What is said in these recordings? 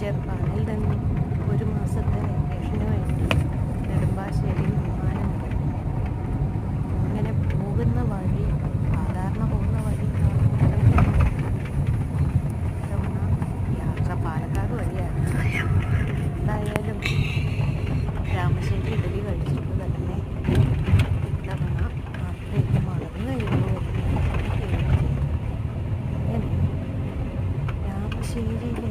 ജപ്പാനിൽ നിന്ന് ഒരു മാസത്തെ വെക്കേഷന് വേണ്ടി നെടുമ്പാശ്ശേരി വിമാനം അങ്ങനെ പോകുന്ന വഴി സാധാരണ പോകുന്ന വഴി യാത്ര പാലക്കാട് വഴിയാണ് എന്തായാലും രാമശ്ശേരി ഇഡലി കഴിച്ചിട്ട് തന്നെ തവണ നാട്ടിലേക്ക് മടങ്ങുകയുള്ളൂ അങ്ങനെ രാമശ്ശേരിയിലേക്കുള്ള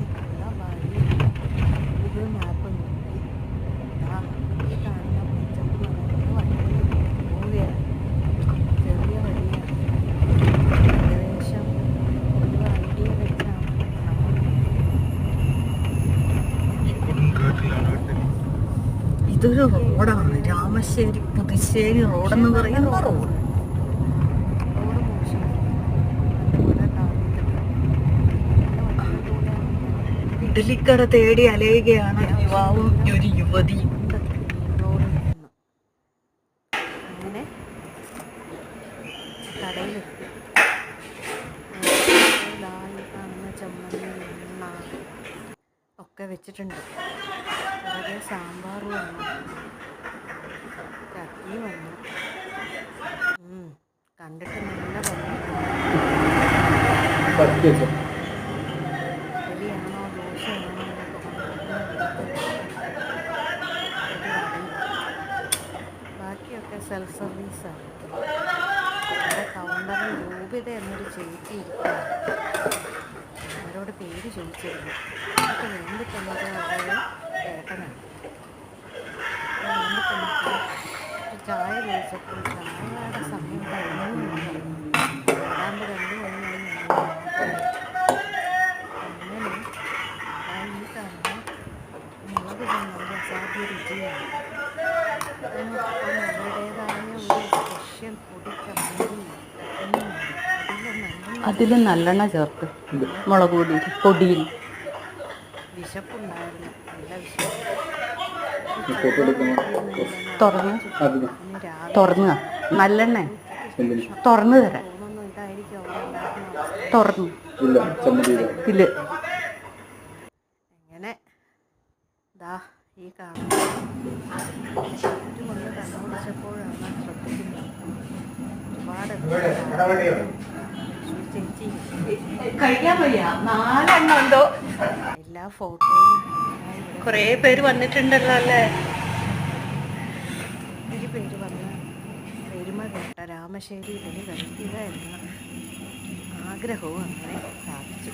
ഇതൊരു റോഡാണ്. രാമശ്ശേരി പുതുശ്ശേരി റോഡെന്ന് പറയുന്ന റോഡ്. ഇഡലിക്കട തേടി അലയുകയാണ് യുവാവും ഒരു എണ്ണ ഒക്കെ വെച്ചിട്ടുണ്ട്. പുറകെ സാമ്പാർ വന്നു. കത്തി വന്നു. കണ്ടിട്ട് നല്ല ഇഡലിയാണോ ബാക്കിയൊക്കെ സെൽഫ് സർവീസാണ് കൗണ്ടറിൽ രൂപത എന്നൊരു ചേച്ചി അവരോട് പേര് ചോദിച്ചിരുന്നു. അതൊക്കെ വേണ്ടി തന്നത് ചായ കുടിച്ചപ്പോൾ ചായയുടെ സമയം കഴിഞ്ഞു അങ്ങനെ ഈ മുളക് അസാധ്യ രുചിയാണ്. അവരുടേതായ ഒരു സ്പെഷ്യൽ പൊടി അതിൽ നല്ലെണ്ണ ചേർത്ത് മുളക് പൊടി പൊടിയിൽ വിശപ്പുണ്ടായിരുന്നു. നല്ല വിശപ്പ്. തുറന്ന്. തുറന്ന്? നല്ലെണ്ണ? തുറന്നു തരാം. തുറന്നു. ഇല്ല എങ്ങനെ? ദാ ഈ കാണുന്നത് ചുറ്റും ഒന്ന് കണ്ണുപിടിച്ചപ്പോഴാണ് ശ്രദ്ധിക്കുന്നത്. ഒരുപാട് ചേച്ചി കഴിക്കാൻ വയ്യ. നാലെണ്ണം ഉണ്ടോ എല്ലാ ഫോട്ടോയും കുറേ പേര് വന്നിട്ടുണ്ടല്ലോ അല്ലേ? ഒത്തിരി പേര് വന്ന് പെരുമ കേട്ട രാമശേരി ഇതിന് കഴിക്കുക എന്ന ആഗ്രഹവും അങ്ങനെ സാധിച്ചു